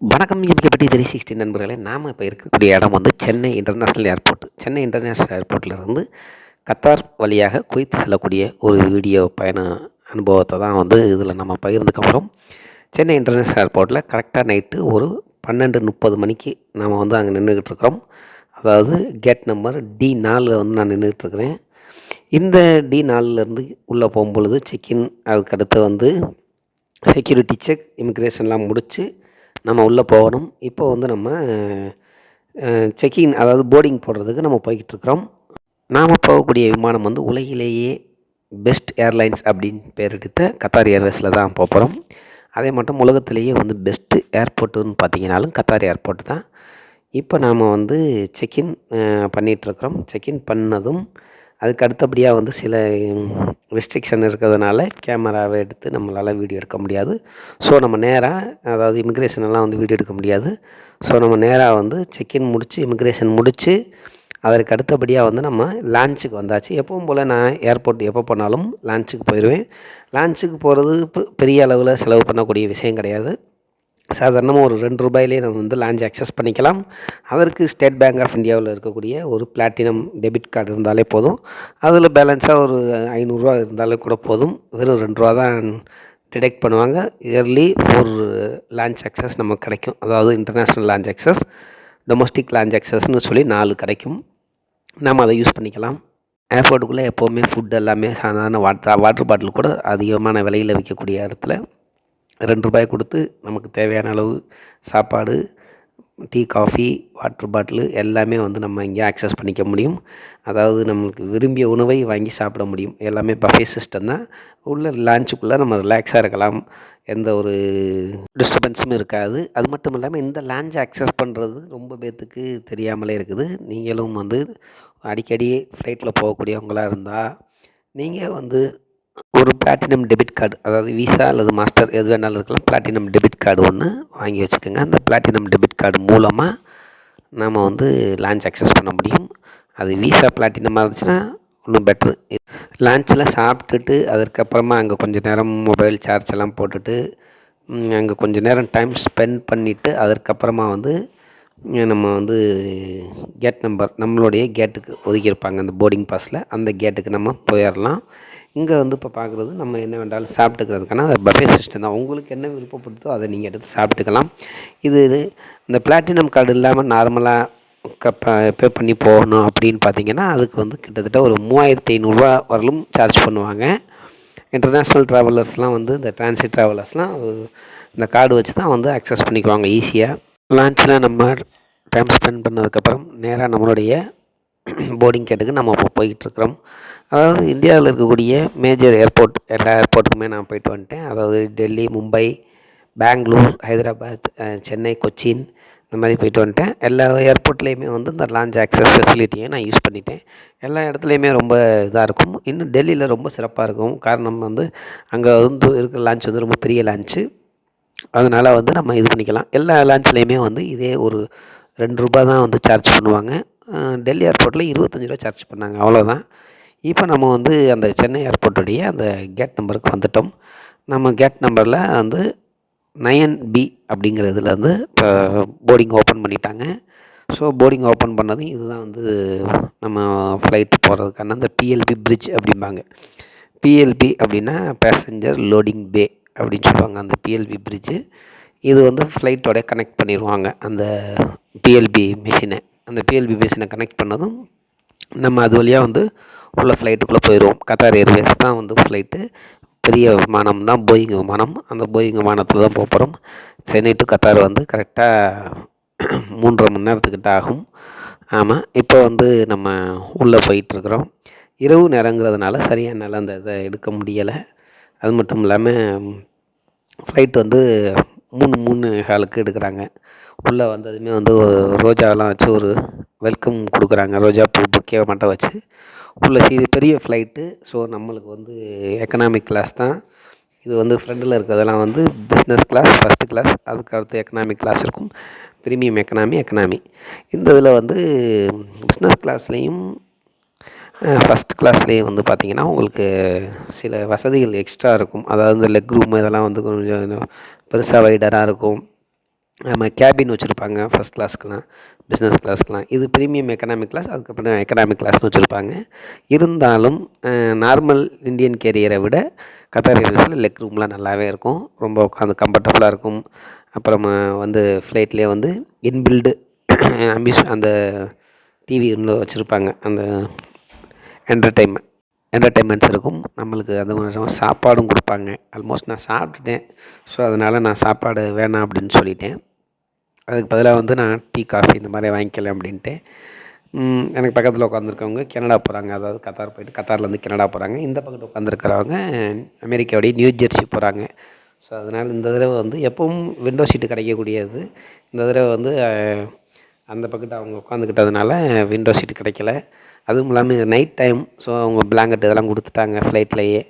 வணக்கம் எம்பிக்கப்பட்டி three sixty நண்பர்களே நாம் இப்போ இருக்கக்கூடிய இடம் வந்து Chennai international airport Chennai international ஏர்போர்ட்லேருந்து Qatar வழியாக குவைத் செல்லக்கூடிய ஒரு வீடியோ பயண அனுபவத்தை தான் வந்து இதில் நம்ம பகிர்ந்துக்க போகிறோம் சென்னை இன்டர்நேஷ்னல் ஏர்போர்ட்டில் கரெக்டாக நைட்டு ஒரு பன்னெண்டு முப்பது மணிக்கு நாம் வந்து அங்கே நின்றுக்கிட்டு இருக்கிறோம். அதாவது கேட் நம்பர் டி நாலில் வந்து நான் நின்றுக்கிட்டு இருக்கிறேன். இந்த டி நாலுலேருந்து உள்ளே போகும்பொழுது செக்இன் அதுக்கடுத்து வந்து செக்யூரிட்டி செக் இமிக்ரேஷன்லாம் முடித்து நம்ம உள்ளே போகணும். இப்போ வந்து நம்ம செக்கிங் அதாவது போர்டிங் போடுறதுக்கு நம்ம போய்கிட்டுருக்குறோம். நாம் போகக்கூடிய விமானம் வந்து உலகிலேயே பெஸ்ட் ஏர்லைன்ஸ் அப்படின்னு பேர் எடுத்த கத்தார் ஏர்வேஸில் தான் போக போகிறோம் அதே மட்டும் உலகத்திலேயே வந்து பெஸ்ட்டு ஏர்போர்ட்டுன்னு பார்த்தீங்கனாலும் கத்தார் ஏர்போர்ட் தான். இப்போ நாம் வந்து செக்இன் பண்ணிகிட்ருக்குறோம் செக்இன் பண்ணதும் அதுக்கு அடுத்தபடியாக வந்து சில ரெஸ்ட்ரிக்ஷன் இருக்கிறதுனால கேமராவை எடுத்து நம்மளால் வீடியோ எடுக்க முடியாது. ஸோ நம்ம நேராக அதாவது இமிக்ரேஷன் எல்லாம் வந்து வீடியோ எடுக்க முடியாது. ஸோ நம்ம நேராக வந்து செக்இன் முடித்து இமிக்ரேஷன் முடித்து அதற்கு அடுத்தபடியாக வந்து நம்ம லான்ச்சுக்கு வந்தாச்சு. எப்பவும் போல் நான் ஏர்போர்ட் எப்போ போனாலும் லான்ச்சுக்கு போயிடுவேன் லான்ச்சுக்கு போகிறது பெரிய அளவில் செலவு பண்ணக்கூடிய விஷயம் கிடையாது. சாதாரணமாக ஒரு ரெண்டு ரூபாயிலே நம்ம வந்து லான்ச் அக்சஸ் பண்ணிக்கலாம். அதற்கு ஸ்டேட் பேங்க் ஆஃப் இந்தியாவில் இருக்கக்கூடிய ஒரு பிளாட்டினம் டெபிட் கார்டு இருந்தாலே போதும். அதில் பேலன்ஸாக ஒரு ஐநூறுரூவா இருந்தாலே கூட போதும். வெறும் ரெண்டு ரூபா தான் டிடெக்ட் பண்ணுவாங்க. இயர்லி ஃபோர் லான்ச் அக்சஸ் நமக்கு கிடைக்கும். அதாவது international lounge access domestic lounge அக்சஸ்னு சொல்லி நாலு கிடைக்கும். நாம் அதை யூஸ் பண்ணிக்கலாம். ஏர்போர்ட்டுக்குள்ளே எப்போவுமே ஃபுட் எல்லாமே சாதாரண வாட்டர் வாட்டர் பாட்டில் கூட அதிகமான விலையில் விற்கக்கூடிய இடத்துல ரெண்டு ரூபாய் கொடுத்து நமக்கு தேவையான அளவு சாப்பாடு டீ காஃபி வாட்டர் பாட்டிலு எல்லாமே வந்து நம்ம இங்கே ஆக்சஸ் பண்ணிக்க முடியும். அதாவது நம்மளுக்கு விரும்பிய உணவை வாங்கி சாப்பிட முடியும். எல்லாமே பஃபே சிஸ்டம் தான். உள்ள லான்ச்சுக்குள்ளே நம்ம ரிலாக்ஸாக இருக்கலாம். எந்த ஒரு டிஸ்டர்பன்ஸும் இருக்காது. அது மட்டும் இல்லாமல் இந்த லான்ச் ஆக்சஸ் பண்ணுறது ரொம்ப பேர்த்துக்கு தெரியாமலே இருக்குது. நீங்களும் வந்து அடிக்கடி ஃப்ளைட்டில் போகக்கூடியவங்களாக இருந்தால் நீங்கள் வந்து ஒரு பிளாட்டினம் டெபிட் கார்டு அதாவது விசா அல்லது மாஸ்டர் எது வேணாலும் இருக்கலாம் பிளாட்டினம் டெபிட் கார்டு ஒன்று வாங்கி வச்சுக்கோங்க. அந்த பிளாட்டினம் டெபிட் கார்டு மூலமாக நம்ம வந்து லான்ச் அக்சஸ் பண்ண முடியும். அது விசா பிளாட்டினமாக இருந்துச்சுன்னா இன்னும் பெட்ரு லான்ச்சில் சாப்பிட்டுட்டு அதுக்கப்புறமா அங்கே கொஞ்சம் நேரம் மொபைல் சார்ஜ் எல்லாம் போட்டுட்டு அங்கே கொஞ்சம் நேரம் டைம் ஸ்பெண்ட் பண்ணிவிட்டு அதற்கப்புறமா வந்து நம்ம வந்து கேட் நம்பர் நம்மளுடைய கேட்டுக்கு ஒதுக்கியிருப்பாங்க அந்த போர்டிங் பாஸில் அந்த கேட்டுக்கு நம்ம போயிடலாம் இங்கே வந்து இப்போ பார்க்குறது நம்ம என்ன வேண்டாலும் சாப்பிட்டுக்கிறதுக்கான அது பஃபே சிஸ்டம் தான். உங்களுக்கு என்ன விருப்பப்படுதோ அதை நீங்கள் எடுத்து சாப்பிட்டுக்கலாம். இது இது இந்த பிளாட்டினம் கார்டு இல்லாமல் நார்மலாக கப்ப பே பண்ணி போகணும் அப்படின்னு பார்த்தீங்கன்னா அதுக்கு வந்து கிட்டத்தட்ட ஒரு மூவாயிரத்தி ஐநூறுரூவா வரலும் சார்ஜ் பண்ணுவாங்க. இன்டர்நேஷ்னல் ட்ராவலர்ஸ்லாம் வந்து இந்த டிரான்சிட் ட்ராவலர்ஸ்லாம் இந்த கார்டு வச்சு தான் வந்து அக்சஸ் பண்ணிக்குவாங்க ஈஸியாக லான்ச்சில் நம்ம டைம் ஸ்பெண்ட் பண்ணதுக்கப்புறம் நேராக நம்மளுடைய போர்டிங் கேட்டுக்கு நம்ம இப்போ போய்கிட்டுருக்குறோம் அதாவது இந்தியாவில் இருக்கக்கூடிய மேஜர் ஏர்போர்ட் எல்லா ஏர்போர்ட்டுக்குமே நான் போயிட்டு வந்துட்டேன். அதாவது டெல்லி மும்பை பெங்களூர் ஹைதராபாத் சென்னை கொச்சின் இந்த மாதிரி போயிட்டு வந்துட்டேன். எல்லா ஏர்போர்ட்லேயுமே வந்து இந்த லான்ச் ஆக்சஸ் ஃபெசிலிட்டியை நான் யூஸ் பண்ணிட்டேன். எல்லா இடத்துலையுமே ரொம்ப இதாக இருக்கும். இன்னும் டெல்லியில் ரொம்ப சிறப்பாக இருக்கும். காரணம் வந்து அங்கே வந்து இருக்கிற லான்ச் வந்து ரொம்ப பெரிய லான்ச்சு அதனால் வந்து நம்ம இது பண்ணிக்கலாம். எல்லா லான்ச்லேயுமே வந்து இதே ஒரு ரெண்டு ரூபா தான் வந்து சார்ஜ் பண்ணுவாங்க. டெல்லி ஏர்போர்ட்டில் இருபத்தஞ்சி ரூபா சார்ஜ் பண்ணாங்க. அவ்வளோதான் இப்போ நம்ம வந்து அந்த சென்னை ஏர்போர்ட்டுடைய அந்த கேட் நம்பருக்கு வந்துட்டோம். நம்ம கேட் நம்பரில் வந்து நயன் பி அப்படிங்கிறதுல வந்து இப்போ போர்டிங் ஓப்பன் பண்ணிட்டாங்க. ஸோ போர்டிங் ஓப்பன் பண்ணதும் இதுதான் வந்து நம்ம ஃப்ளைட்டு போகிறதுக்கான அந்த பிஎல்பி பிரிட்ஜ் அப்படிம்பாங்க. பிஎல்பி அப்படின்னா பேசஞ்சர் லோடிங் பே அப்படின்னு சொல்லுவாங்க. அந்த பிஎல்பி பிரிட்ஜு இது வந்து ஃப்ளைட்டோட கனெக்ட் பண்ணிடுவாங்க. அந்த பிஎல்பி மிஷினை அந்த பிஎல்பி மிஷினை கனெக்ட் பண்ணதும் நம்ம அது வழியாக வந்து உள்ள ஃப்ளைட்டுக்குள்ளே போயிடுவோம் கத்தார் ஏர்வேஸ் தான் வந்து ஃப்ளைட்டு பெரிய விமானம் தான் போயிங் விமானம். அந்த போயிங் விமானத்தில் தான் போகிறோம் சென்னை டு கத்தார் வந்து கரெக்டாக மூன்றரை மணி நேரத்துக்கிட்ட ஆகும். ஆமாம் இப்போ வந்து நம்ம உள்ளே போயிட்டுருக்குறோம். இரவு நேரங்கிறதுனால சரியாக என்னால் அந்த இதை எடுக்க முடியலை. அது மட்டும் இல்லாமல் ஃப்ளைட் வந்து மூணு மூணு ஹாலுக்கு எடுக்கிறாங்க. உள்ளே வந்ததுமே வந்து ரோஜாவெலாம் வச்சு ஒரு வெல்கம் கொடுக்குறாங்க. ரோஜா பூ புக்கே மட்டும் வச்சு. உள்ள சீ பெரிய ஃப்ளைட்டு ஸோ நம்மளுக்கு வந்து எக்கனாமிக் கிளாஸ் தான். இது வந்து ஃப்ரெண்டில் இருக்கிறதெல்லாம் வந்து பிஸ்னஸ் கிளாஸ் ஃபஸ்ட்டு கிளாஸ் அதுக்கு அடுத்து எக்கனாமிக் கிளாஸ் இருக்கும். ப்ரீமியம் எக்கனாமி எக்கனாமி இந்த இதில் வந்து பிஸ்னஸ் கிளாஸ்லேயும் ஃபஸ்ட் கிளாஸ்லேயும் வந்து பார்த்திங்கன்னா உங்களுக்கு சில வசதிகள் எக்ஸ்ட்ரா இருக்கும். அதாவது இந்த லெக் ரூம் இதெல்லாம் வந்து கொஞ்சம் பெருசாக வைடராக இருக்கும். நம்ம கேபின் வச்சுருப்பாங்க ஃபஸ்ட் கிளாஸ்க்கெலாம் பிஸ்னஸ் கிளாஸ்க்கெலாம் இது ப்ரீமியம் எக்கனாமிக் கிளாஸ் அதுக்கப்புறம் எக்கனாமிக் கிளாஸ்னு வச்சுருப்பாங்க. இருந்தாலும் நார்மல் இந்தியன் கேரியரை விட கத்தார் ஏர்வேஸில் லெக் ரூம்லாம் நல்லாவே இருக்கும். ரொம்ப உட்காந்து கம்ஃபர்டபுளாக இருக்கும். அப்புறமா வந்து ஃப்ளைட்லேயே வந்து இன்பில்டு அம்யூஸ் அந்த டிவி ஒன்று வச்சுருப்பாங்க. அந்த என்டர்டெயின்மெண்ட் என்டர்டெயின்மெண்ட்ஸ் இருக்கும். நம்மளுக்கு அது மாதிரி சாப்பாடும் கொடுப்பாங்க. ஆல்மோஸ்ட் நான் சாப்பிட்டுட்டேன். ஸோ அதனால் நான் சாப்பாடு வேணாம் அப்படின்னு சொல்லிட்டேன். அதுக்கு பதிலாக வந்து நான் டீ காஃபி இந்த மாதிரி வாங்கிக்கலாம் அப்படின்ட்டு. எனக்கு பக்கத்தில் உட்காந்துருக்கவங்க கனடா போகிறாங்க அதாவது கத்தார் போயிட்டு கத்தார்லேருந்து கனடா போகிறாங்க இந்த பக்கத்தில் உட்காந்துருக்கிறவங்க அமெரிக்காவுடைய நியூ ஜெர்சி போகிறாங்க ஸோ அதனால் இந்த தடவை வந்து எப்பவும் விண்டோ சீட்டு கிடைக்கக்கூடியது. இந்த தடவை வந்து அந்த பக்கத்து அவங்க உட்காந்துக்கிட்டதுனால விண்டோ சீட் கிடைக்கல. அதுவும் இல்லாமல் நைட் டைம் ஸோ அவங்க பிளாங்கெட் இதெல்லாம் கொடுத்துட்டாங்க ஃப்ளைட்லேயே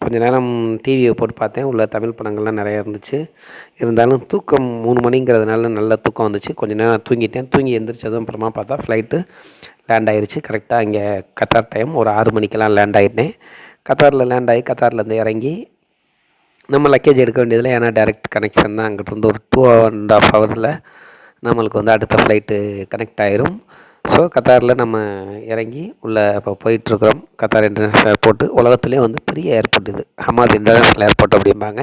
கொஞ்ச நேரம் டிவியை போட்டு பார்த்தேன். உள்ள தமிழ் படங்கள்லாம் நிறையா இருந்துச்சு. இருந்தாலும் தூக்கம் மூணு மணிங்கிறதுனால நல்ல தூக்கம் வந்துச்சு. கொஞ்ச நேரம் தூங்கிட்டேன். தூங்கி எந்திரிச்சதும் அப்புறமா பார்த்தா ஃப்ளைட்டு லேண்ட் ஆகிருச்சு கரெக்டாக இங்கே கத்தார் டைம் ஒரு ஆறு மணிக்கெல்லாம் லேண்ட் ஆகிட்டேன் கத்தாரில் லேண்ட் ஆகி கத்தார்லேருந்து இறங்கி நம்ம லக்கேஜ் எடுக்க வேண்டியதில் ஏன்னா டேரெக்ட் கனெக்ஷன் தான். அங்கிட்டிருந்து ஒரு டூ அண்ட் ஆஃப் ஹவர்ஸில் நம்மளுக்கு வந்து அடுத்த ஃப்ளைட்டு கனெக்ட் ஆயிரும். ஸோ கத்தாரில் நம்ம இறங்கி உள்ளே இப்போ போயிட்டுருக்குறோம். கத்தார் இன்டர்நேஷ்னல் ஏர்போர்ட்டு உலகத்துலேயே வந்து பெரிய ஏர்போர்ட் இது. ஹமாத் இன்டர்நேஷ்னல் ஏர்போர்ட் அப்படிம்பாங்க.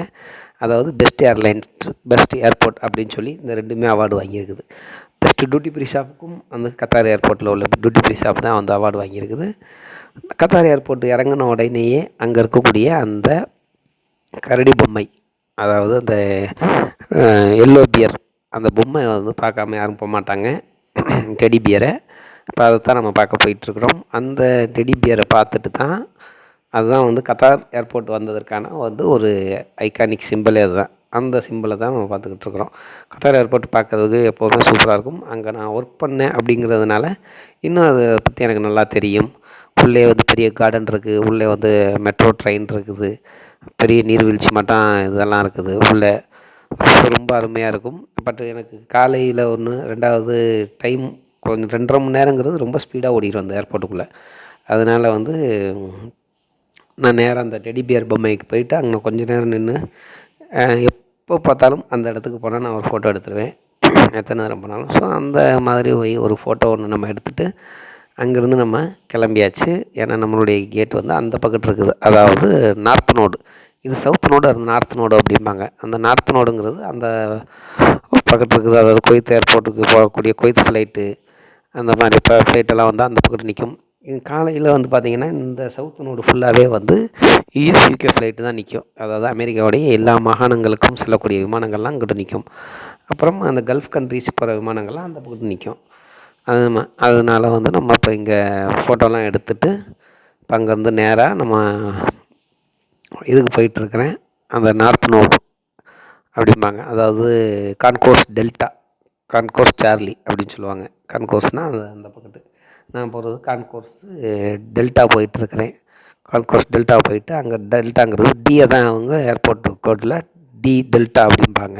அதாவது பெஸ்ட் ஏர்லைன்ஸ் பெஸ்ட் ஏர்போர்ட் அப்படின்னு சொல்லி இந்த ரெண்டுமே அவார்டு வாங்கியிருக்குது. பெஸ்ட்டு டியூட்டி ஃப்ரீ ஷாப்புக்கும் அந்த கத்தார் ஏர்போர்ட்டில் உள்ள டியூட்டி ஃப்ரீ ஷாப் தான் வந்து அவார்டு வாங்கியிருக்குது. கத்தார் ஏர்போர்ட் இறங்கின உடனேயே அங்கே இருக்கக்கூடிய அந்த கரடி பொம்மை அதாவது அந்த எல்லோ பியர் அந்த பொம்மை வந்து பார்க்காம யாரும் போக மாட்டாங்க. டெடி பியரை இப்போ அதைத்தான் நம்ம பார்க்க போயிட்டுருக்குறோம். அந்த டெடி பியரை பார்த்துட்டு தான் அதுதான் வந்து கத்தார் ஏர்போர்ட் வந்ததற்கான வந்து ஒரு ஐகானிக் சிம்பிளே அதுதான். அந்த சிம்பிளை தான் நம்ம பார்த்துக்கிட்டு இருக்கிறோம். கத்தார் ஏர்போர்ட் பார்க்கறதுக்கு எப்போவுமே சூப்பராக இருக்கும். அங்கே நான் ஒர்க் பண்ணேன் அப்படிங்கிறதுனால இன்னும் அதை பற்றி எனக்கு நல்லா தெரியும். உள்ளே வந்து பெரிய கார்டன் இருக்குது உள்ளே வந்து மெட்ரோ ட்ரெயின் இருக்குது. பெரிய நீர்வீழ்ச்சி மட்டும் இதெல்லாம் இருக்குது. உள்ளே ரொம்ப அருமையாக இருக்கும். பட் எனக்கு காலையில் ஒன்று ரெண்டாவது டைம் கொஞ்சம் ரெண்டரை மணி நேரங்கிறது ரொம்ப ஸ்பீடாக ஓடிடும் அந்த ஏர்போர்ட்டுக்குள்ளே அதனால் வந்து நான் நேராக அந்த டெடிபியர் பொம்மைக்கு போயிட்டு அங்கே கொஞ்சம் நேரம் நின்று எப்போ பார்த்தாலும் அந்த இடத்துக்கு போனால் நான் ஒரு ஃபோட்டோ எடுத்துருவேன். எத்தனை நேரம் போனாலும். ஸோ அந்த மாதிரி போய் ஒரு ஃபோட்டோ ஒன்று நம்ம எடுத்துகிட்டு அங்கேருந்து நம்ம கிளம்பியாச்சு. ஏன்னா நம்மளுடைய கேட் வந்து அந்த பக்கத்து இருக்குது. அதாவது நார்த் நோடு இது சவுத் நோடு அது நார்த் நோடு அப்படிம்பாங்க. அந்த நார்த் நோடுங்கிறது அந்த பக்கத்தில் இருக்குது அதாவது கொய்த் ஏர்போர்ட்டுக்கு போகக்கூடிய கொய்த் ஃப்ளைட்டு அந்த மாதிரி இப்போ ஃப்ளைட்டெல்லாம் வந்து அந்த பக்கத்தில் நிற்கும் காலையில் வந்து பார்த்திங்கன்னா இந்த சவுத் நோடு ஃபுல்லாகவே வந்து யூஎஸ் யூகே ஃப்ளைட்டு தான் நிற்கும் அதாவது அமெரிக்காவுடைய எல்லா மாகாணங்களுக்கும் செல்லக்கூடிய விமானங்கள்லாம் அங்கிட்ட நிற்கும் அப்புறம் அந்த கல்ஃப் கண்ட்ரிஸ் போகிற விமானங்கள்லாம் அந்த பக்கத்து நிற்கும் அது அதனால் வந்து நம்ம இப்போ இங்கே ஃபோட்டோலாம் எடுத்துகிட்டு இப்போ அங்கேருந்து நேராக நம்ம இதுக்கு போயிட்டுருக்கிறேன். அந்த நார்த் நோடு அப்படிம்பாங்க. அதாவது கான்கோர்ஸ் டெல்டா கான்கோர்ஸ் சார்லி அப்படின்னு சொல்லுவாங்க. கான்கோர்ஸ்னால் அந்த அந்த பக்கத்து. நான் போகிறது கான்கோர்ஸு டெல்டா போயிட்டுருக்கிறேன். கான்கோர்ஸ் டெல்டா போயிட்டு அங்கே டெல்டாங்கிறது டியை தான் அவங்க ஏர்போர்ட் கோட்டில் டி டெல்டா அப்படிம்பாங்க.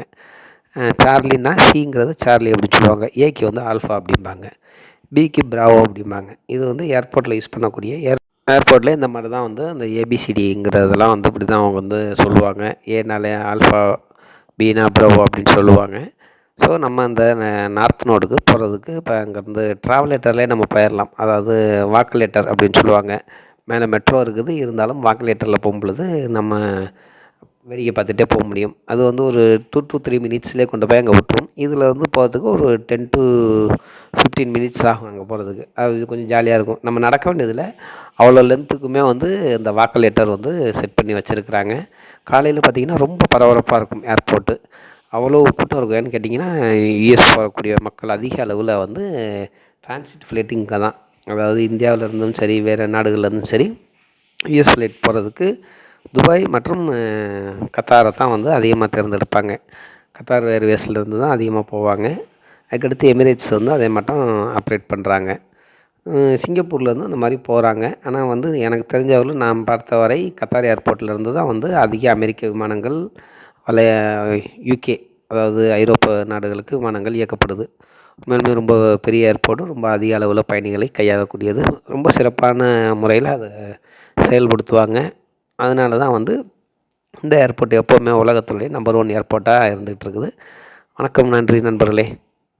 சார்லின்னா சிங்கிறது சார்லி அப்படின்னு சொல்லுவாங்க. ஏக்கு வந்து ஆல்ஃபா அப்படிம்பாங்க. பிக்கு பிராவோ அப்படிம்பாங்க. இது வந்து ஏர்போர்ட்டில் யூஸ் பண்ணக்கூடிய ஏர் ஏர்போர்ட்டில் இந்த மாதிரி தான் வந்து அந்த ஏபிசிடிங்கிறதெல்லாம் வந்து இப்படி தான் அவங்க வந்து சொல்லுவாங்க. ஏனாலே ஆல்ஃபா பீனா ப்ரோவோ அப்படின்னு சொல்லுவாங்க. ஸோ நம்ம அந்த நார்த் நோடுக்கு போகிறதுக்கு இப்போ அங்கேருந்து ட்ராவல் லெட்டர்லேயே நம்ம போயிடலாம் அதாவது வாக்கு லெட்டர் அப்படின்னு சொல்லுவாங்க. மேலே மெட்ரோ இருக்குது. இருந்தாலும் வாக்கு லெட்டரில் போகும்பொழுது நம்ம வேடிக்கை பார்த்துட்டே போக முடியும். அது வந்து ஒரு டூ டூ த்ரீ மினிட்ஸ்லேயே கொண்டு போய் அங்கே விட்டுரும். இதில் வந்து போகிறதுக்கு ஒரு டென் டு ஃபிஃப்டீன் மினிட்ஸ் ஆகும் அங்கே போகிறதுக்கு அது கொஞ்சம் ஜாலியாக இருக்கும். நம்ம நடக்க வேண்டியதில் அவ்வளோ லென்த்துக்குமே வந்து இந்த வாக்கல் லெட்டர் வந்து செட் பண்ணி வச்சுருக்குறாங்க. காலையில் பார்த்திங்கன்னா ரொம்ப பரபரப்பாக இருக்கும் ஏர்போர்ட்டு அவ்வளோ கூட்டம் இருக்கும். ஏன்னு கேட்டிங்கன்னா யூஎஸ் போகக்கூடிய மக்கள் அதிக அளவில் வந்து டிரான்சிட் ஃப்ளைட்டிங்க தான். அதாவது இந்தியாவில் இருந்தும் சரி வேறு நாடுகள்லேருந்தும் சரி யூஎஸ் ஃப்ளைட் போகிறதுக்கு துபாய் மற்றும் கத்தாரை தான் வந்து அதிகமாக தேர்ந்தெடுப்பாங்க. கத்தார் ஏர்வேஸ்லேருந்து தான் அதிகமாக போவாங்க. அதுக்கடுத்து எமிரேட்ஸ் வந்து அதே மட்டும் ஆப்ரேட் பண்ணுறாங்க. சிங்கப்பூர்லேருந்து அந்த மாதிரி போகிறாங்க ஆனால் வந்து எனக்கு தெரிஞ்சவர்கள் நான் பார்த்த வரை கத்தார் ஏர்போர்ட்லேருந்து தான் வந்து அதிக அமெரிக்க விமானங்கள் வளைய யூகே அதாவது ஐரோப்பா நாடுகளுக்கு விமானங்கள் இயக்கப்படுது. உண்மையிலுமே ரொம்ப பெரிய ஏர்போர்ட்டு ரொம்ப அதிக அளவில் பயணிகளை கையாளக்கூடியது. ரொம்ப சிறப்பான முறையில் அதை செயல்படுத்துவாங்க. அதனால தான் வந்து இந்த ஏர்போர்ட் எப்போவுமே உலகத்துடைய நம்பர் ஒன் ஏர்போர்ட்டாக இருந்துகிட்டு இருக்குது. வணக்கம் நன்றி நண்பர்களே.